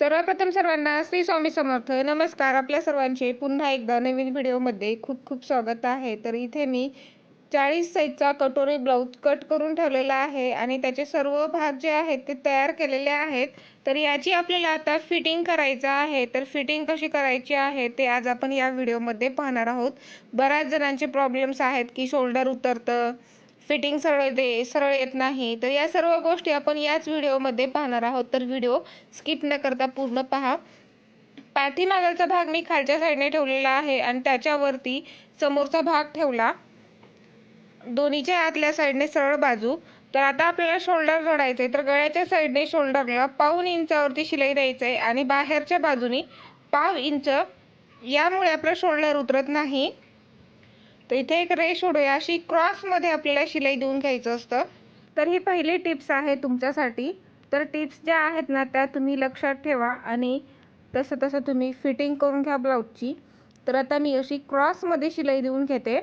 सर्वप्रथम सर्वांना श्री स्वामी समर्थ. नमस्कार. आपल्या सर्वांचे पुन्हा एकदा नवीन व्हिडिओमध्ये खूप खूप स्वागत आहे. तर इथे मी चाळीस साईजचा कटोरी ब्लाऊज कट करून ठेवलेला आहे आणि त्याचे सर्व भाग जे आहेत ते तयार केलेले आहेत. तर याची आपल्याला आता फिटिंग करायचं आहे. तर फिटिंग कशी करायची आहे ते आज आपण या व्हिडिओमध्ये पाहणार आहोत. बऱ्याच जणांचे प्रॉब्लेम्स आहेत की शोल्डर उतरतं फिटिंग सरळ दे सरळ येत नाही. तर या सर्व गोष्टी आपण याच व्हिडिओमध्ये पाहणार आहोत. तर व्हिडिओ स्किप न करता पूर्ण पहा. पाठीमागचा भाग मी खालच्या साईडने ठेवलेला आहे आणि त्याच्यावरती समोरचा भाग ठेवला. दोन्हीच्या आतल्या साईडने सरळ बाजू. तर आता आपल्याला शोल्डर जोडायचं आहे तर गळ्याच्या साईडने शोल्डरला पाऊन इंचावरती शिलाई द्यायचं आहे आणि बाहेरच्या बाजूनी पाव इंच. यामुळे आपलं शोल्डर उतरत नाही. तर इथे एक रेश उडूया अशी क्रॉसमध्ये आपल्याला शिलाई देऊन घ्यायचं असतं. तर ही पहिली टिप्स आहे तुमच्यासाठी. तर टिप्स ज्या आहेत ना त्या तुम्ही लक्षात ठेवा आणि तसं तसं तुम्ही फिटिंग करून घ्या ब्लाऊजची तर आता मी अशी क्रॉसमध्ये शिलाई देऊन घेते.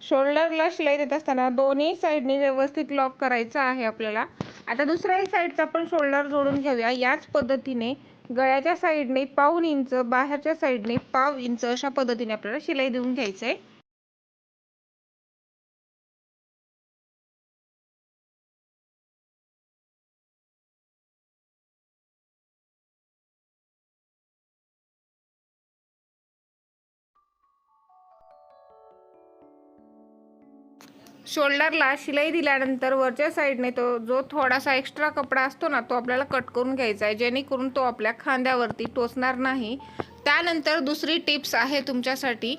शोल्डरला शिलाई देत असताना दोन्ही साईडने व्यवस्थित लॉक करायचं आहे आपल्याला. आता दुसऱ्याही साईडचा आपण शोल्डर जोडून घेऊया. याच पद्धतीने गळ्याच्या साईडने पाऊण इंच बाहेरच्या साईडने पाव इंच अशा पद्धतीने आपल्याला शिलाई देऊन घ्यायचं आहे शोल्डरला शिलाई दिल्यानंतर वरच्या साईडने तो जो थोडासा एक्स्ट्रा कपडा असतो ना तो आपल्याला कट करून घ्यायचा आहे. जेणेकरून तो आपल्या खांद्यावरती टोचणार नाही. त्यानंतर दुसरी टिप्स आहे तुमच्यासाठी.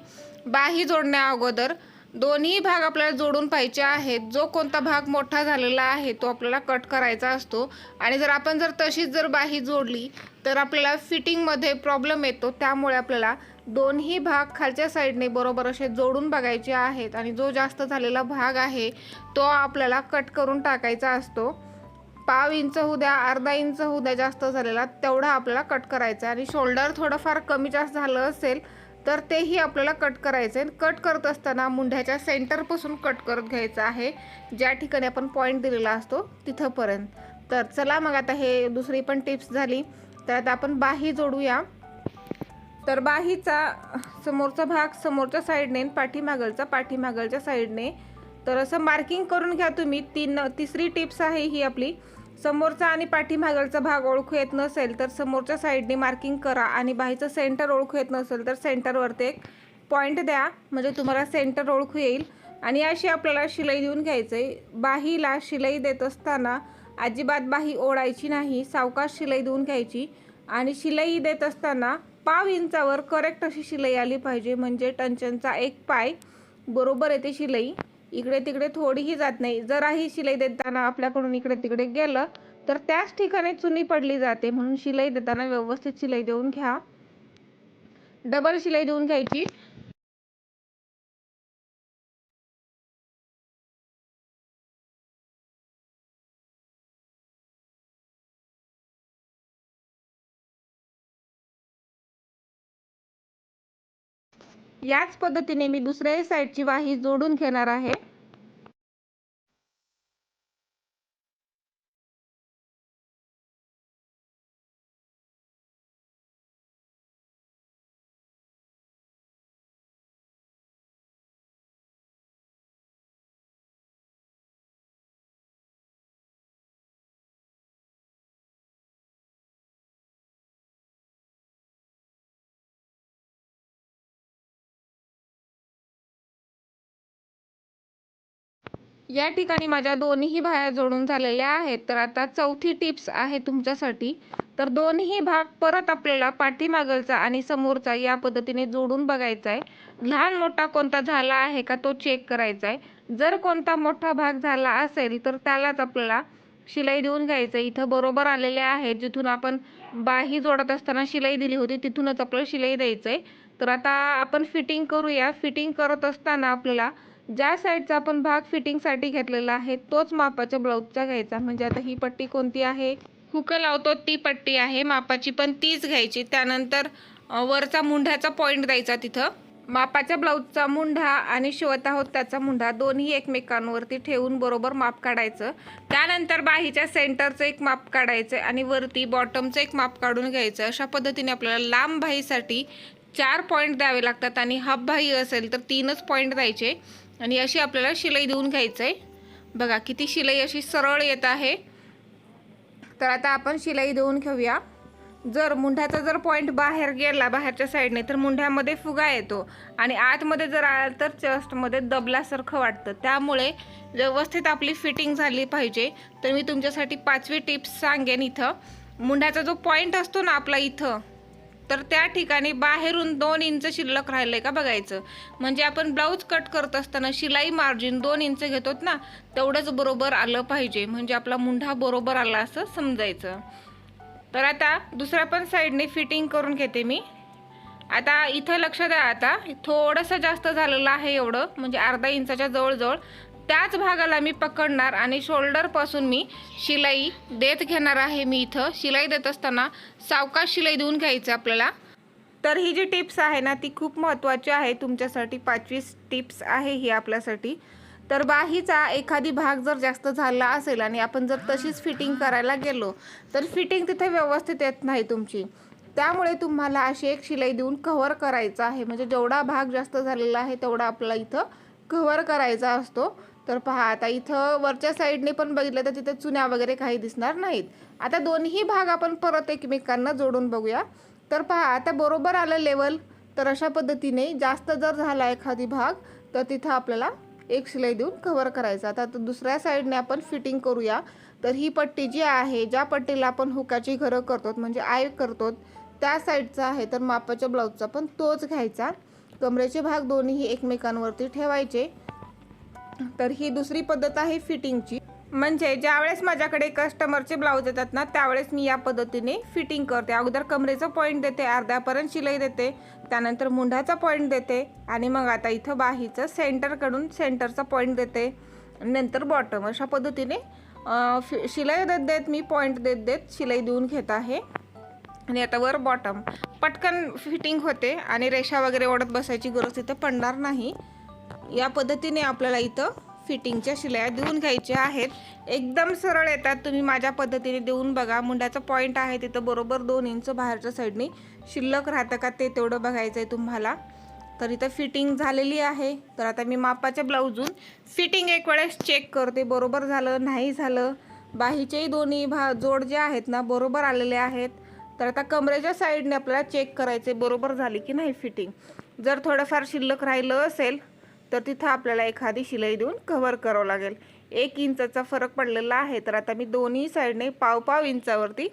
बाही जोडण्या अगोदर दोन्ही भाग आपल्याला जोडून पाहिजे आहेत. जो कोणता भाग मोठा झालेला आहे तो आपल्याला कट करायचा असतो. आणि जर आपण जर तशीच जर बाही जोडली तर आपल्याला फिटिंगमध्ये प्रॉब्लेम येतो. त्यामुळे आपल्याला दोन्ही भाग खालच्या साईडने बरोबर असे जोडून बघायचे आहेत आणि जो जास्त झालेला भाग आहे तो आपल्याला कट करून टाकायचा असतो. पाव इंच होऊ द्या अर्धा इंच होऊ द्या जास्त झालेला तेवढा आपल्याला कट करायचा आहे. आणि शोल्डर थोडंफार कमी जास्त झालं असेल तर तेही आपल्याला कट करायचं आहे. कट करत असताना मुंढ्याच्या सेंटरपासून कट करत घ्यायचं आहे. ज्या ठिकाणी आपण पॉईंट दिलेला असतो तिथंपर्यंत. तर चला मग आता हे दुसरी पण टिप्स झाली. तर आता आपण बाही जोडूया. तर बाहीचा समोरचा भाग समोरच्या साईडने पाठीमागलचा पाठीमागलच्या साईडने तर असं मार्किंग करून घ्या तुम्ही. तीन तिसरी टिप्स आहे ही आपली. समोरचा आणि पाठीमागलचा भाग ओळखू येत नसेल तर समोरच्या साईडने मार्किंग करा आणि बाहीचं सेंटर ओळखू येत नसेल तर सेंटरवरती एक पॉईंट द्या. म्हणजे तुम्हाला सेंटर ओळखू येईल. आणि अशी आपल्याला शिलाई देऊन घ्यायचं आहे बाहीला शिलाई देत असताना अजिबात बाही ओढायची नाही. सावकाश शिलाई देऊन घ्यायची. आणि शिलाई देत असताना पाव इंचावर करेक्ट अशी शिलाई आली पाहिजे. म्हणजे टंचनचा एक पाय बरोबर येते शिलाई. इकडे तिकडे थोडीही जात नाही. जराही शिलाई देताना आपल्याकडून इकडे तिकडे गेलं तर त्याच ठिकाणी चुनी पडली जाते. म्हणून शिलाई देताना व्यवस्थित शिलाई देऊन घ्या. डबल शिलाई देऊन घ्यायची. याच पद्धतीने मी दुसऱ्याही साईडची वाही जोडून घेणार आहे. या ठिकाणी माझ्या दोन्ही भाया जोडून झालेल्या आहेत. तर आता चौथी टिप्स आहे तुमच्यासाठी. तर दोन्ही भाग परत आपल्याला पाठीमागलचा आणि समोरचा या पद्धतीने जोडून बघायचा आहे लहान मोठा कोणता झाला आहे का तो चेक करायचा आहे जर कोणता मोठा भाग झाला असेल तर त्यालाच आपल्याला शिलाई देऊन घ्यायचं इथं बरोबर आलेले आहे. जिथून आपण बाही जोडत असताना शिलाई दिली होती तिथूनच आपल्याला शिलाई द्यायचं आहे तर आता आपण फिटिंग करूया. फिटिंग करत असताना आपल्याला ज्या साईडचा आपण भाग फिटिंगसाठी घेतलेला आहे तोच मापाच्या ब्लाऊजचा घ्यायचा. म्हणजे आता ही पट्टी कोणती आहे? हुक लावतो ती पट्टी आहे. मापाची पण तीच घ्यायची. त्यानंतर वरचा मुंढ्याचा पॉईंट द्यायचा तिथं. मापाच्या ब्लाऊजचा मुंढा आणि शिवत आहोत त्याचा मुंढा दोन्ही एकमेकांवरती ठेवून बरोबर माप काढायचं. त्यानंतर बाहीच्या सेंटरचं एक माप काढायचं आणि वरती बॉटमचं एक माप काढून घ्यायचं. अशा पद्धतीने आपल्याला लांब बाहीसाठी चार पॉईंट द्यावे लागतात आणि हाफ बाही असेल तर तीनच पॉईंट द्यायचे. आणि अशी आपल्याला शिलाई देऊन घ्यायचं आहे बघा किती शिलाई अशी सरळ येत आहे. तर आता आपण शिलाई देऊन घेऊया. जर मुंढ्याचा जर पॉईंट बाहेर गेला बाहेरच्या साईडने तर मुंढ्यामध्ये फुगा येतो. आणि आतमध्ये जर आला तर चेस्टमध्ये दबल्यासारखं वाटतं. त्यामुळे व्यवस्थित आपली फिटिंग झाली पाहिजे. तर मी तुमच्यासाठी पाचवी टिप्स सांगेन इथं. मुंढ्याचा जो पॉईंट असतो ना आपला इथं तर त्या ठिकाणी बाहेरून दोन इंच शिल्लक राहिलं आहे का बघायचं. म्हणजे आपण ब्लाऊज कट करत असताना शिलाई मार्जिन दोन इंच घेतो ना तेवढंच बरोबर आलं पाहिजे. म्हणजे आपला मुंढा बरोबर आला असं समजायचं. तर आता दुसऱ्या पण साईडने फिटिंग करून घेते मी. आता इथं लक्ष द्या आता थोडंसं जास्त झालेलं आहे एवढं. म्हणजे अर्धा इंचाच्या जवळजवळ त्याच भागाला मी पकडणार आणि शोल्डरपासून मी शिलाई देत घेणार आहे मी इथं. शिलाई देत असताना सावकाश शिलाई देऊन घ्यायचं आपल्याला. तर ही जी टिप्स आहे ना ती खूप महत्त्वाची आहे. तुमच्यासाठी पाचवी टिप्स आहे ही आपल्यासाठी. तर बाहीचा एखादी भाग जर जास्त झाला असेल आणि आपण जर तशीच फिटिंग करायला गेलो तर फिटिंग तिथे व्यवस्थित येत नाही तुमची. त्यामुळे तुम्हाला अशी एक शिलाई देऊन कव्हर करायचं आहे. म्हणजे जेवढा भाग जास्त झालेला आहे तेवढा आपला इथं कव्हर करायचा असतो. तर पहा आता इथं वरच्या साईडने पण बघितलं तर तिथे चुन्या वगैरे काही दिसणार नाहीत. आता दोन्ही भाग आपण परत एकमेकांना जोडून बघूया. तर पहा आता बरोबर आलं लेवल तर अशा पद्धतीने जास्त जर झाला एखादी भाग तर तिथं आपल्याला एक शिलाई देऊन कव्हर करायचं. आता तर दुसऱ्या साईडने आपण फिटिंग करूया. तर ही पट्टी जी आहे ज्या पट्टीला आपण हुकाची घरं करतो म्हणजे आय करतो त्या साईडचा आहे. तर मापाच्या ब्लाऊजचा पण तोच घ्यायचा. कमरेचे भाग दोन्ही एकमेकांवरती ठेवायचे. तर ही दुसरी पद्धत आहे फिटिंगची. म्हणजे ज्यावेळेस माझ्याकडे कस्टमरचे ब्लाऊज येतात ना त्यावेळेस मी या पद्धतीने फिटिंग करते. अगोदर कमरेचं पॉईंट देते अर्ध्यापर्यंत शिलाई देते त्यानंतर मुंढाचा पॉईंट देते आणि मग आता इथं बाहीचं सेंटरकडून सेंटरचा पॉईंट देते. नंतर बॉटम अशा पद्धतीने फि शिलाई देत देत मी पॉईंट देत देत शिलाई देऊन घेत आहे. आणि आता वर बॉटम. पटकन फिटिंग होते आणि रेषा वगैरे ओढत बसायची गरज तिथं पडणार नाही. या पद्धतीने आपल्याला इथं फिटिंगच्या शिलाया देऊन घ्यायच्या आहेत. एकदम सरळ येतात. तुम्ही माझ्या पद्धतीने देऊन बघा. मुंड्याचा पॉईंट आहे तिथं बरोबर दोन इंच बाहेरच्या साईडने शिल्लक राहतं का ते तेवढं बघायचं आहे तुम्हाला. तर इथं फिटिंग झालेली आहे. तर आता मी मापाच्या ब्लाऊजून फिटिंग एक वेळेस चेक करते. बरोबर झालं नाही झालं? बाहीचेही दोन्ही भा जोड जे आहेत ना बरोबर आलेले आहेत. तर आता कमरेच्या साईडने आपल्याला चेक करायचे बरोबर झाली की नाही फिटिंग जर थोडंफार शिल्लक राहिलं असेल तर तिथं आपल्याला एखादी शिलाई देऊन कव्हर करावं लागेल. एक इंचाचा फरक पडलेला आहे तर आता मी दोन्ही साईडने पाव पाव इंचावरती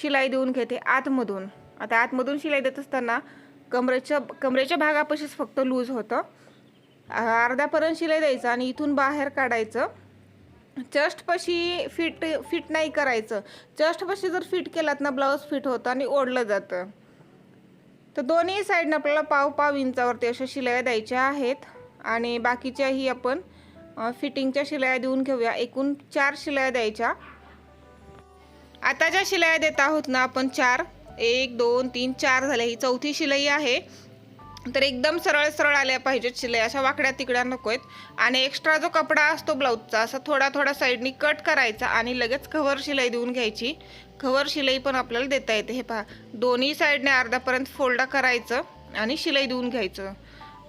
शिलाई देऊन घेते आतमधून. आता आतमधून शिलाई देत असताना कमरेच्या कमरेच्या भागापाशीच फक्त लूज होतं. अर्ध्यापर्यंत शिलाई द्यायचं आणि इथून बाहेर काढायचं. चस्टपाशी फिट फिट नाही करायचं. चस्टपाशी जर फिट केलात ना ब्लाऊज फिट होतं आणि ओढलं जातं. तर दोन्ही साईडनं आपल्याला पाव पाव इंचावरती अशा शिलाया द्यायच्या आहेत. आणि बाकीच्याही आपण फिटिंगच्या शिलाया देऊन घेऊया. एकूण चार शिलाया द्यायच्या. आता ज्या शिलाया देत आहोत ना आपण चार. एक दोन तीन चार झाले. ही चौथी शिलाई आहे. तर एकदम सरळ सरळ आल्या पाहिजेत शिलाई. अशा वाकड्या तिकड्या नको आहेत. आणि एक्स्ट्रा जो कपडा असतो ब्लाऊजचा असा थोडा थोडा साईडनी कट करायचा आणि लगेच खवर शिलाई देऊन घ्यायची. खवर शिलाई पण आपल्याला देता येते. हे पहा. दोन्ही साईडने अर्धापर्यंत फोल्ड करायचं आणि शिलाई देऊन घ्यायचं.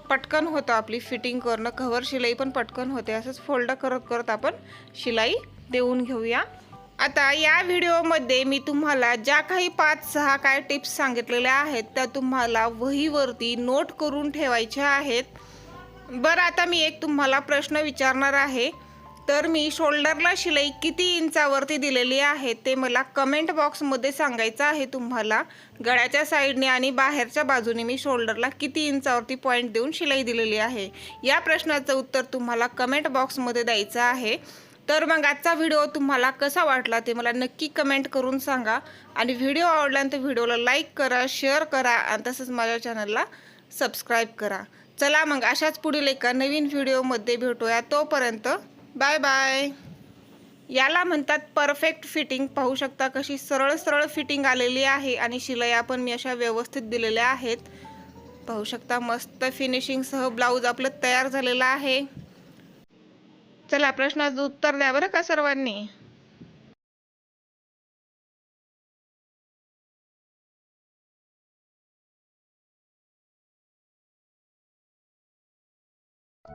पटकन होतं आपली फिटिंग करणं कव्हर शिलाई पण पटकन होते. असंच फोल्ड करत करत आपण शिलाई देऊन घेऊया. आता या व्हिडिओमध्ये मी तुम्हाला ज्या काही पाच सहा काय टिप्स सांगितलेल्या आहेत त्या तुम्हाला वहीवरती नोट करून ठेवायच्या आहेत. बरं आता मी एक तुम्हाला प्रश्न विचारणार आहे. तर मी शोल्डरला शिलाई किती इंचावरती दिलेली आहे ते मला कमेंट बॉक्समध्ये सांगायचं आहे तुम्हाला. गळ्याच्या साईडने आणि बाहेरच्या बाजूने मी शोल्डरला किती इंचावरती पॉईंट देऊन शिलाई दिलेली आहे. या प्रश्नाचं उत्तर तुम्हाला कमेंट बॉक्समध्ये द्यायचं आहे. तर मग आजचा व्हिडिओ तुम्हाला कसा वाटला ते मला नक्की कमेंट करून सांगा. आणि व्हिडिओ आवडल्यानंतर व्हिडिओला लाईक करा शेअर करा आणि तसंच माझ्या चॅनलला सबस्क्राईब करा. चला मग अशाच पुढील एका नवीन व्हिडिओमध्ये भेटूया. तोपर्यंत बाय बाय. याला म्हणतात परफेक्ट फिटिंग पाहू शकता कशी सरळ सरळ फिटिंग आलेली आहे आणि शिलया पण मी अशा व्यवस्थित दिलेल्या आहेत. पाहू शकता मस्त फिनिशिंगसह ब्लाऊज आपलं तयार झालेलं आहे. चला प्रश्नाचं उत्तर द्या बरं का सर्वांनी.